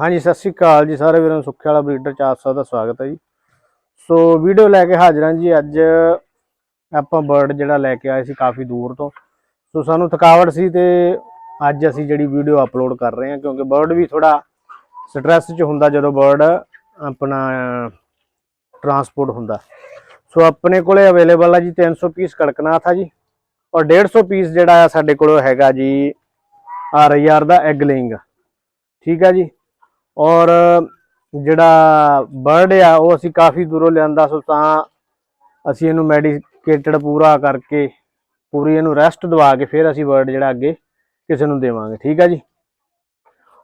ਹਾਂਜੀ, ਸਤਿ ਸ੍ਰੀ ਅਕਾਲ ਜੀ ਸਾਰੇ ਵੀਰਾਂ ਨੂੰ। ਸੁੱਖੇ ਵਾਲਾ ਬਰੀਡਰ ਚ ਆਪ ਸਭ ਦਾ ਸਵਾਗਤ ਹੈ ਜੀ। ਸੋ ਵੀਡੀਓ ਲੈ ਕੇ ਹਾਜ਼ਰ ਹਾਂ ਜੀ। ਅੱਜ ਆਪਾਂ ਬਰਡ ਜਿਹੜਾ ਲੈ ਕੇ ਆਏ ਸੀ ਕਾਫੀ ਦੂਰ ਤੋਂ। ਸੋ ਸਾਨੂੰ ਥਕਾਵਟ ਸੀ ਤੇ ਅੱਜ ਅਸੀਂ ਜਿਹੜੀ ਵੀਡੀਓ ਅਪਲੋਡ ਕਰ ਰਹੇ ਹਾਂ, ਕਿਉਂਕਿ ਬਰਡ ਵੀ ਥੋੜਾ ਸਟ੍ਰੈਸ 'ਚ ਹੁੰਦਾ ਜਦੋਂ ਬਰਡ ਆਪਣਾ ਟਰਾਂਸਪੋਰਟ ਹੁੰਦਾ। ਸੋ ਆਪਣੇ ਕੋਲੇ ਅਵੇਲੇਬਲ ਆ ਜੀ 300 ਪੀਸ ਕੜਕਨਾਥ ਆ ਜੀ। ਔਰ 150 ਪੀਸ ਜਿਹੜਾ ਆ ਸਾਡੇ ਕੋਲ ਹੈਗਾ ਜੀ ਆਰ ਆਰ ਦਾ ਐਗ ਲੇਇੰਗ ਠੀਕ ਆ ਜੀ। ਔਰ ਜਿਹੜਾ ਬਰਡ ਆ, ਉਹ ਅਸੀਂ ਕਾਫੀ ਦੂਰੋਂ ਲਿਆਂਦਾ, ਸੋ ਤਾਂ ਅਸੀਂ ਇਹਨੂੰ ਮੈਡੀਕੇਟਡ ਪੂਰਾ ਕਰਕੇ ਪੂਰੀ ਇਹਨੂੰ ਰੈਸਟ ਦਵਾ ਕੇ ਫਿਰ ਅਸੀਂ ਬਰਡ ਜਿਹੜਾ ਅੱਗੇ ਕਿਸੇ ਨੂੰ ਦੇਵਾਂਗੇ, ਠੀਕ ਆ ਜੀ?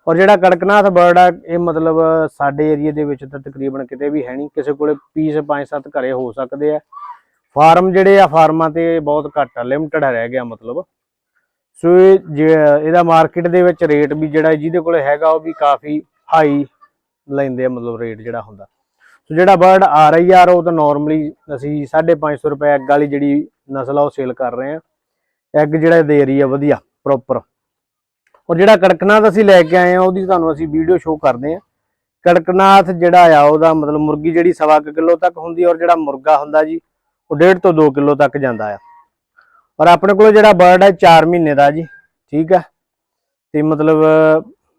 ਔਰ ਜਿਹੜਾ ਕੜਕਨਾਥ ਬਰਡ ਆ, ਇਹ ਮਤਲਬ ਸਾਡੇ ਏਰੀਆ ਦੇ ਵਿੱਚ ਤਾਂ ਤਕਰੀਬਨ ਕਿਤੇ ਵੀ ਹੈ ਨਹੀਂ, ਕਿਸੇ ਕੋਲੇ ਪੀਸ 5-7 ਘਰੇ ਹੋ ਸਕਦੇ ਆ। ਫਾਰਮ ਜਿਹੜੇ ਆ, ਫਾਰਮਾਂ ਤੇ ਬਹੁਤ ਘੱਟ ਆ ਲਿਮਟਿਡ ਰਹਿ ਗਿਆ ਮਤਲਬ। ਸੋ ਇਹ ਜੇ, ਇਹਦਾ ਮਾਰਕੀਟ ਦੇ ਵਿੱਚ ਰੇਟ ਵੀ ਜਿਹੜਾ ਜਿਹਦੇ ਕੋਲੇ ਹੈਗਾ, ਉਹ ਵੀ ਕਾਫੀ ਹਾਈ ਲੈਂਦੇ ਆ, ਮਤਲਬ ਰੇਟ ਜਿਹੜਾ ਹੁੰਦਾ। ਸੋ ਜਿਹੜਾ ਬਰਡ ਆ ਰਹੀ ਆ ਉਹ ਤਾਂ ਨਾਰਮਲੀ ਅਸੀਂ 550 ਰੁਪਏ ਐਗ ਵਾਲੀ ਜਿਹੜੀ ਨਸਲ ਆ, ਉਹ ਸੇਲ ਕਰ ਰਹੇ ਆ। ਐਗ ਜਿਹੜਾ ਦੇ ਰਹੀ ਆ ਵਧੀਆ ਪ੍ਰੋਪਰ ਔਰ ਜਿਹੜਾ ਕੜਕਨਾਥ ਅਸੀਂ ਲੈ ਕੇ ਆਏ ਆ, ਉਹਦੀ ਤੁਹਾਨੂੰ ਅਸੀਂ ਵੀਡੀਓ ਸ਼ੋਅ ਕਰਦੇ ਆ। ਕੜਕਨਾਥ ਜਿਹੜਾ ਆ, ਉਹਦਾ ਮਤਲਬ ਮੁਰਗੀ ਜਿਹੜੀ ਸਵਾ ਕੁ ਕਿਲੋ ਤੱਕ ਹੁੰਦੀ ਔਰ ਜਿਹੜਾ ਮੁਰਗਾ ਹੁੰਦਾ ਜੀ, ਉਹ 1.5 ਤੋਂ 2 ਕਿਲੋ ਤੱਕ ਜਾਂਦਾ ਆ। ਔਰ ਆਪਣੇ ਕੋਲ ਜਿਹੜਾ ਬਰਡ ਹੈ 4 ਮਹੀਨੇ ਦਾ ਜੀ, ਠੀਕ ਆ। ਤੇ ਮਤਲਬ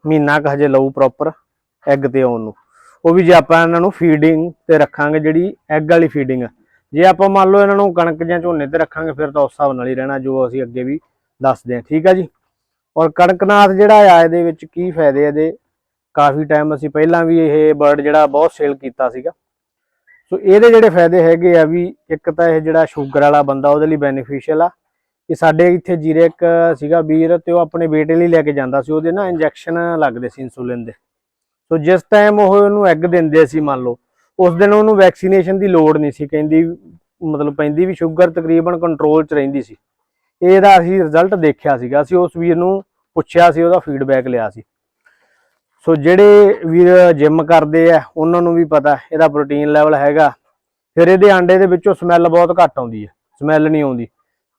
ਮਹੀਨਾ ਕੁ ਹਜੇ ਲਊ ਪ੍ਰੋਪਰ ਐਗ ਤੇ ਆਉਣ ਨੂੰ। ਉਹ ਵੀ ਜੇ ਆਪਾਂ ਇਹਨਾਂ ਨੂੰ ਫੀਡਿੰਗ ਤੇ ਰੱਖਾਂਗੇ ਜਿਹੜੀ ਐਗ ਵਾਲੀ ਫੀਡਿੰਗ ਜੇ ਆਪਾਂ ਮੰਨ ਲਓ ਇਹਨਾਂ ਨੂੰ ਕਣਕ ਜਾਂ ਝੋਨੇ ਤੇ ਰੱਖਾਂਗੇ, ਫਿਰ ਤਾਂ ਉਸ ਹਿਸਾਬ ਨਾਲ ਹੀ ਰਹਿਣਾ, ਜੋ ਅਸੀਂ ਅੱਗੇ ਵੀ ਦੱਸਦੇ ਹਾਂ। ਠੀਕ ਆ ਜੀ? ਔਰ ਕੜਕਨਾਥ ਜਿਹੜਾ ਆ, ਇਹਦੇ ਵਿੱਚ ਕੀ ਫਾਇਦੇ ਇਹਦੇ? ਕਾਫੀ ਟਾਈਮ ਅਸੀਂ ਪਹਿਲਾਂ ਵੀ ਇਹ ਬਰਡ ਜਿਹੜਾ ਬਹੁਤ ਸੇਲ ਕੀਤਾ ਸੀਗਾ। ਸੋ ਇਹਦੇ ਜਿਹੜੇ ਫਾਇਦੇ ਹੈਗੇ ਆ ਵੀ ਇੱਕ ਤਾਂ ਇਹ ਜਿਹੜਾ ਸ਼ੂਗਰ ਵਾਲਾ ਬੰਦਾ ਉਹਦੇ ਲਈ ਬੈਨੀਫੀਸ਼ੀਅਲ ਆ। ਕਿ ਸਾਡੇ ਇੱਥੇ ਜੀਰੇ ਇੱਕ ਸੀਗਾ ਵੀਰ ਤੇ ਉਹ ਆਪਣੇ ਬੇਟੇ ਲਈ ਲੈ ਕੇ ਜਾਂਦਾ ਸੀ, ਉਹਦੇ ਨਾ ਇੰਜੈਕਸ਼ਨ ਲੱਗਦੇ ਸੀ ਇਨਸੂਲਿਨ ਦੇ। ਸੋ ਜਿਸ ਟਾਈਮ ਉਹ ਉਹਨੂੰ ਐਗ ਦਿੰਦੇ ਸੀ ਮੰਨ ਲਓ, ਉਸ ਦਿਨ ਉਹਨੂੰ ਵੈਕਸੀਨੇਸ਼ਨ ਦੀ ਲੋੜ ਨਹੀਂ ਸੀ, ਕਹਿੰਦੀ ਮਤਲਬ ਪੈਂਦੀ ਵੀ ਸ਼ੂਗਰ ਤਕਰੀਬਨ ਕੰਟਰੋਲ 'ਚ ਰਹਿੰਦੀ ਸੀ। ਇਹਦਾ ਅਸੀਂ ਰਿਜ਼ਲਟ ਦੇਖਿਆ ਸੀਗਾ, ਅਸੀਂ ਉਸ ਵੀਰ ਨੂੰ ਪੁੱਛਿਆ ਸੀ, ਉਹਦਾ ਫੀਡਬੈਕ ਲਿਆ ਸੀ। ਸੋ ਜਿਹੜੇ ਵੀਰ ਜਿਮ ਕਰਦੇ ਆ, ਉਹਨਾਂ ਨੂੰ ਵੀ ਪਤਾ, ਇਹਦਾ ਪ੍ਰੋਟੀਨ ਲੈਵਲ ਹੈਗਾ। ਫਿਰ ਇਹਦੇ ਆਂਡੇ ਦੇ ਵਿੱਚੋਂ ਸਮੈਲ ਬਹੁਤ ਘੱਟ ਆਉਂਦੀ ਹੈ ਸਮੈਲ ਨਹੀਂ ਆਉਂਦੀ।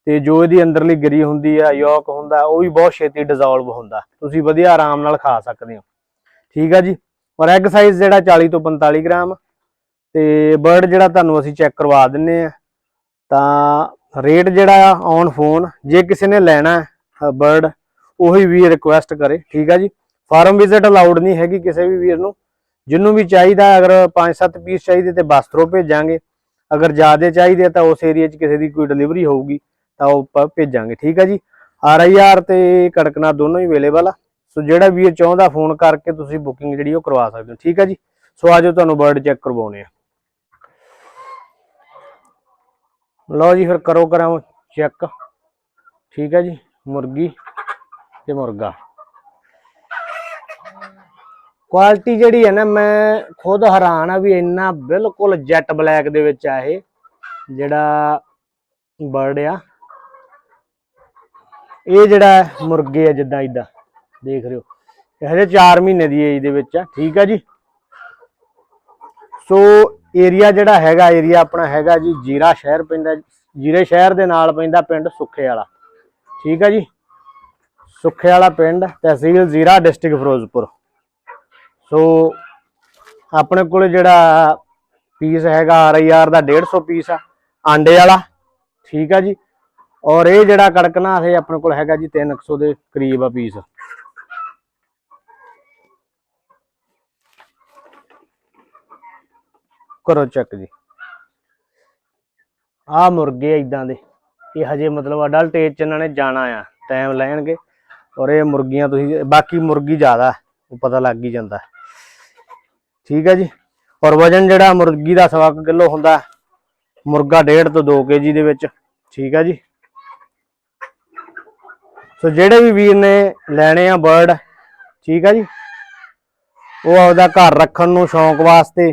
ਤੇ ਜੋ ਇਹਦੀ ਅੰਦਰਲੀ ਗਰੀ ਹੁੰਦੀ ਆ, ਯੋਕ ਹੁੰਦਾ, ਉਹ ਵੀ ਬਹੁਤ ਛੇਤੀ ਡਿਸੋਲਵ ਹੁੰਦਾ। ਤੁਸੀਂ ਵਧੀਆ ਆਰਾਮ ਨਾਲ ਖਾ ਸਕਦੇ ਹੋ। ਠੀਕ ਆ ਜੀ? ਔਰ ਐਗ ਸਾਈਜ਼ ਜਿਹੜਾ 40 ਤੋਂ 45 ਗ੍ਰਾਮ, ਤੇ ਬਰਡ ਜਿਹੜਾ ਤੁਹਾਨੂੰ ਅਸੀਂ ਚੈੱਕ ਕਰਵਾ ਦਿੰਨੇ ਆ। ਤਾਂ ਰੇਟ ਜਿਹੜਾ ਆ ਔਨ ਫੋਨ ਜੇ ਕਿਸੇ ਨੇ ਲੈਣਾ ਬਰਡ ਉਹੀ ਵੀ ਰਿਕੁਐਸਟ ਕਰੇ। ਠੀਕ ਆ ਜੀ? ਫਾਰਮ ਵਿਜ਼ਿਟ ਅਲਾਉਡ ਨਹੀਂ ਹੈਗੀ ਕਿਸੇ ਵੀ ਵੀਰ ਨੂੰ। ਜਿਹਨੂੰ ਵੀ ਚਾਹੀਦਾ, ਅਗਰ 5-7 ਪੀਸ ਚਾਹੀਦੇ ਤੇ ਬਸ ਥਰੋ ਭੇਜਾਂਗੇ। ਅਗਰ ਜ਼ਿਆਦਾ ਚਾਹੀਦੇ ਤਾਂ ਉਸ ਏਰੀਆ 'ਚ ਕਿਸੇ ਦੀ ਕੋਈ ਡਿਲੀਵਰੀ ਹੋਊਗੀ। ਤਾਂ ਉਹ ਆਪਾਂ ਭੇਜਾਂਗੇ, ਠੀਕ ਆ ਜੀ? ਆਰ ਆਈ ਆਰ ਤੇ ਕੜਕਨਾ ਦੋਨੋਂ ਹੀ ਅਵੇਲੇਬਲ ਆ। ਸੋ ਜਿਹੜਾ ਵੀਰ ਚਾਹੁੰਦਾ ਫੋਨ ਕਰਕੇ ਤੁਸੀਂ ਬੁਕਿੰਗ ਜਿਹੜੀ ਉਹ ਕਰਵਾ ਸਕਦੇ ਹੋ, ਠੀਕ ਆ ਜੀ? ਸੋ ਆਜੋ ਤੁਹਾਨੂੰ ਬਰਡ ਚੈੱਕ ਕਰਵਾਉਣੇ ਆ। ਲਓ ਜੀ, ਫਿਰ ਕਰੋ ਕਰਾਂ ਚੈੱਕ ਠੀਕ ਹੈ ਜੀ, ਮੁਰਗੀ ਤੇ ਮੁਰਗਾ। ਕੁਆਲਿਟੀ ਜਿਹੜੀ ਹੈ ਨਾ, ਮੈਂ ਖੁਦ ਹੈਰਾਨ ਆ ਵੀ ਇੰਨਾ ਬਿਲਕੁਲ ਜੈਟ ਬਲੈਕ ਦੇ ਵਿੱਚ ਆ ਇਹ, ਜਿਹੜਾ ਬਰਡ ਆ। ਇਹ ਜਿਹੜਾ ਮੁਰਗੇ ਆ ਜਿੱਦਾਂ ਇਦਾਂ ਦੇਖ ਰਹੇ ਹੋ। ਇਹ ਹਜੇ 4 ਮਹੀਨੇ ਦੀ ਏਜ ਦੇ ਵਿੱਚ ਆ, ਠੀਕ ਆ ਜੀ? ਸੋ ਏਰੀਆ ਜਿਹੜਾ ਹੈਗਾ ਏਰੀਆ ਆਪਣਾ ਹੈਗਾ ਜੀ, ਜੀਰਾ ਸ਼ਹਿਰ ਪੈਂਦਾ, ਜੀਰੇ ਸ਼ਹਿਰ ਦੇ ਨਾਲ ਪੈਂਦਾ ਪਿੰਡ ਸੁੱਖੇ ਵਾਲਾ ਠੀਕ ਆ ਜੀ? ਸੁੱਖੇ ਵਾਲਾ ਪਿੰਡ, ਤਹਿਸੀਲ ਜ਼ੀਰਾ, ਡਿਸਟ੍ਰਿਕਟ ਫਿਰੋਜ਼ਪੁਰ। ਸੋ ਆਪਣੇ ਕੋਲ ਜਿਹੜਾ ਪੀਸ ਹੈਗਾ ਆਰ ਆਈ ਆਰ ਦਾ 150 ਪੀਸ ਆ, ਆਂਡੇ ਵਾਲਾ, ਠੀਕ ਆ ਜੀ? ਔਰ ਇਹ ਜਿਹੜਾ ਕੜਕਨਾਥ ਇਹ ਆਪਣੇ ਕੋਲ ਹੈਗਾ ਜੀ 300 ਦੇ ਕਰੀਬ ਆ ਪੀਸ। ਕਰੋ ਚੈੱਕ ਜੀ। ਆ ਮੁਰਗੇ ਇਦਾਂ ਦੇ। ਇਹ ਹਜੇ ਮਤਲਬ ਅਡਲਟ ਏਜ ਚ ਇਹਨਾਂ ਨੇ ਜਾਣਾ ਆ ਟਾਈਮ ਲੈਣਗੇ। ਔਰ ਇਹ ਮੁਰਗੀਆਂ ਤੁਸੀਂ, ਬਾਕੀ ਮੁਰਗੀ ਜ਼ਿਆਦਾ ਉਹ ਪਤਾ ਲੱਗ ਹੀ ਜਾਂਦਾ। ਠੀਕ ਹੈ ਜੀ। ਔਰ ਵਜਨ ਜਿਹੜਾ ਮੁਰਗੀ ਦਾ ਸਵਾ ਕੁ ਕਿਲੋ ਹੁੰਦਾ, ਮੁਰਗਾ 1.5 ਤੋਂ 2 ਕੇਜੀ ਦੇ ਵਿੱਚ। ਠੀਕ ਹੈ ਜੀ। ਸੋ ਜਿਹੜੇ ਵੀ ਵੀਰ ਨੇ ਲੈਣੇ ਆ ਬਰਡ ਠੀਕ ਆ ਜੀ? ਉਹ ਆਪਦਾ ਘਰ ਰੱਖਣ ਨੂੰ ਸ਼ੌਂਕ ਵਾਸਤੇ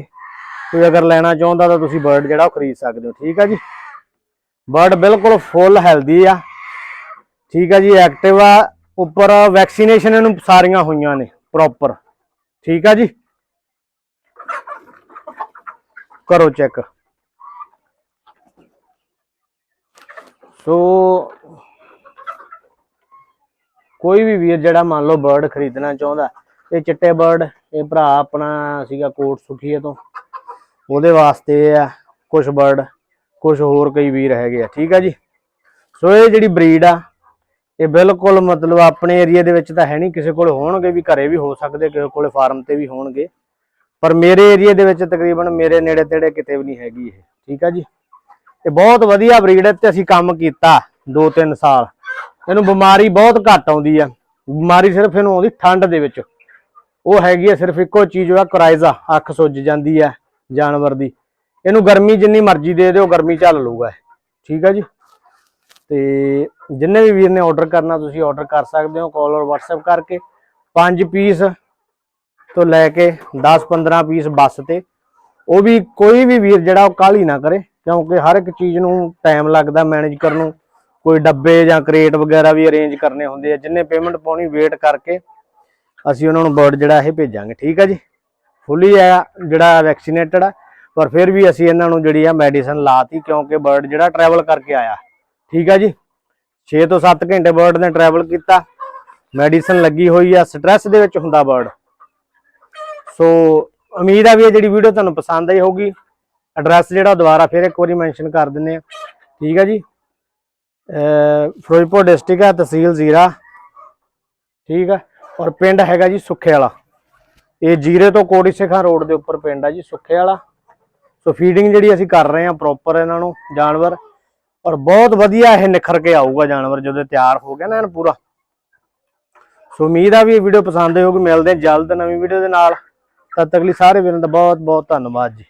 ਕੋਈ ਅਗਰ ਲੈਣਾ ਚਾਹੁੰਦਾ ਤਾਂ ਤੁਸੀਂ ਬਰਡ ਜਿਹੜਾ ਉਹ ਖਰੀਦ ਸਕਦੇ ਹੋ, ਠੀਕ ਆ ਜੀ? ਬਰਡ ਬਿਲਕੁਲ ਫੁੱਲ ਹੈਲਦੀ ਆ, ਠੀਕ ਆ ਜੀ? ਐਕਟਿਵ ਆ, ਉੱਪਰ ਵੈਕਸੀਨੇਸ਼ਨ ਇਹਨੂੰ ਸਾਰੀਆਂ ਹੋਈਆਂ ਨੇ ਪ੍ਰੋਪਰ ਠੀਕ ਆ ਜੀ? ਕਰੋ ਚੈੱਕ ਸੋ ਕੋਈ ਵੀ ਵੀਰ ਜਿਹੜਾ ਮੰਨ ਲਓ ਬਰਡ ਖਰੀਦਣਾ ਚਾਹੁੰਦਾ, ਇਹ ਚਿੱਟੇ ਬਰਡ ਇਹ ਭਰਾ ਆਪਣਾ ਸੀਗਾ ਕੋਟ ਸੁਖੀਏ ਤੋਂ। ਉਹਦੇ ਵਾਸਤੇ ਆ ਕੁਝ ਬਰਡ ਕੁਝ ਹੋਰ ਕਈ ਵੀਰ ਹੈਗੇ ਆ, ਠੀਕ ਆ ਜੀ? ਸੋ ਇਹ ਜਿਹੜੀ ਬਰੀਡ ਆ, ਇਹ ਬਿਲਕੁਲ ਮਤਲਬ ਆਪਣੇ ਏਰੀਆ ਦੇ ਵਿੱਚ ਤਾਂ ਹੈ ਨਹੀਂ, ਕਿਸੇ ਕੋਲ ਹੋਣਗੇ ਵੀ ਘਰੇ ਵੀ ਹੋ ਸਕਦੇ, ਕਿਸੇ ਕੋਲ ਫਾਰਮ ਤੇ ਵੀ ਹੋਣਗੇ। ਪਰ ਮੇਰੇ ਏਰੀਆ ਦੇ ਵਿੱਚ ਤਕਰੀਬਨ ਮੇਰੇ ਨੇੜੇ ਤੇੜੇ ਕਿਤੇ ਵੀ ਨਹੀਂ ਹੈਗੀ ਇਹ, ਠੀਕ ਆ ਜੀ? ਇਹ ਬਹੁਤ ਵਧੀਆ ਬਰੀਡ ਹੈ ਤੇ ਅਸੀਂ ਕੰਮ ਕੀਤਾ 2-3 ਸਾਲ। ਇਹਨੂੰ ਬਿਮਾਰੀ ਬਹੁਤ ਘੱਟ ਆਉਂਦੀ ਆ। ਬਿਮਾਰੀ ਸਿਰਫ ਇਹਨੂੰ ਆਉਂਦੀ ਠੰਡ ਦੇ ਵਿੱਚ। ਉਹ ਹੈਗੀ ਆ ਸਿਰਫ ਇੱਕੋ ਚੀਜ਼ ਆ ਕਰਾਇਜ਼ਾ, ਅੱਖ ਸੁੱਜ ਜਾਂਦੀ ਆ ਜਾਨਵਰ ਦੀ। ਇਹਨੂੰ ਗਰਮੀ ਜਿੰਨੀ ਮਰਜ਼ੀ ਦੇ ਦਿਓ, ਗਰਮੀ ਝੱਲ ਲਊਗਾ ਠੀਕ ਆ ਜੀ? ਤੇ ਜਿੰਨੇ ਵੀ ਵੀਰ ਨੇ ਆਰਡਰ ਕਰਨਾ, ਤੁਸੀਂ ਆਰਡਰ ਕਰ ਸਕਦੇ ਹੋ ਕਾਲ ਔਰ WhatsApp ਕਰਕੇ। 5 ਪੀਸ ਤੋਂ ਲੈ ਕੇ 10-15 ਪੀਸ ਬੱਸ ਤੇ। ਉਹ ਵੀ ਕੋਈ ਵੀ ਵੀਰ ਜਿਹੜਾ ਉਹ ਕਾਹਲੀ ਨਾ ਕਰੇ, ਕਿਉਂਕਿ ਹਰ ਇੱਕ ਚੀਜ਼ ਨੂੰ ਟਾਈਮ ਲੱਗਦਾ ਮੈਨੇਜ ਕਰਨ ਨੂੰ। ਕੋਈ ਡੱਬੇ ਜਾਂ ਕ੍ਰੇਟ ਵਗੈਰਾ ਵੀ ਅਰੇਂਜ ਕਰਨੇ ਹੁੰਦੇ ਆ, ਜਿੰਨੇ ਪੇਮੈਂਟ ਪਾਉਣੀ ਵੇਟ ਕਰਕੇ ਅਸੀਂ ਉਹਨਾਂ ਨੂੰ ਬਰਡ ਜਿਹੜਾ ਇਹ ਭੇਜਾਂਗੇ, ਠੀਕ ਆ ਜੀ? ਫੁੱਲੀ ਆ ਜਿਹੜਾ ਵੈਕਸੀਨੇਟਡ ਆ, ਪਰ ਫਿਰ ਵੀ ਅਸੀਂ ਇਹਨਾਂ ਨੂੰ ਜਿਹੜੀ ਆ ਮੈਡੀਸਨ ਲਾਤੀ ਕਿਉਂਕਿ ਬਰਡ ਜਿਹੜਾ ਟਰੈਵਲ ਕਰਕੇ ਆਇਆ, ਠੀਕ ਹੈ ਜੀ? 6 ਤੋਂ 7 ਘੰਟੇ ਬਰਡ ਨੇ ਟਰੈਵਲ ਕੀਤਾ ਮੈਡੀਸਨ ਲੱਗੀ ਹੋਈ ਆ ਸਟ੍ਰੈਸ ਦੇ ਵਿੱਚ ਹੁੰਦਾ ਬਰਡ ਸੋ ਉਮੀਦ ਆ ਵੀ ਇਹ ਜਿਹੜੀ ਵੀਡੀਓ ਤੁਹਾਨੂੰ ਪਸੰਦ ਆਈ ਹੋਊਗੀ। ਐਡਰੈਸ ਜਿਹੜਾ ਦੁਬਾਰਾ ਫਿਰ ਇੱਕ ਵਾਰੀ ਮੈਂਸ਼ਨ ਕਰ ਦਿੰਨੇ ਆ, ਠੀਕ ਹੈ ਜੀ? ਫਿਰੋਜ਼ਪੁਰ ਡਿਸਟ੍ਰਿਕਟ ਹੈ ਤਹਿਸੀਲ ਜ਼ੀਰਾ। ਠੀਕ ਹੈ। ਔਰ ਪਿੰਡ ਹੈਗਾ ਜੀ ਸੁੱਖੇ ਵਾਲਾ ਇਹ ਜੀਰੇ ਤੋਂ ਕੋੜੀ ਸਿਖਾ ਰੋਡ ਦੇ ਉੱਪਰ ਪਿੰਡ ਆ ਜੀ ਸੁੱਖੇ ਵਾਲਾ ਸੋ ਫੀਡਿੰਗ ਜਿਹੜੀ ਅਸੀਂ ਕਰ ਰਹੇ ਹਾਂ ਪ੍ਰੋਪਰ ਇਹਨਾਂ ਨੂੰ ਜਾਨਵਰ। ਔਰ ਬਹੁਤ ਵਧੀਆ ਇਹ ਨਿਖਰ ਕੇ ਆਊਗਾ ਜਾਨਵਰ ਜਦੋਂ ਤਿਆਰ ਹੋ ਗਿਆ ਨਾ ਇਹਨ ਪੂਰਾ। ਸੋ ਉਮੀਦ ਆ ਵੀ ਇਹ ਵੀਡੀਓ ਪਸੰਦ ਆਈ ਹੋਊਗੀ। ਮਿਲਦੇ ਜਲਦ ਨਵੀਂ ਵੀਡੀਓ ਦੇ ਨਾਲ। ਤਦ ਤੱਕ ਲਈ ਸਾਰੇ ਵੀਰਾਂ ਦਾ ਬਹੁਤ ਬਹੁਤ ਧੰਨਵਾਦ ਜੀ।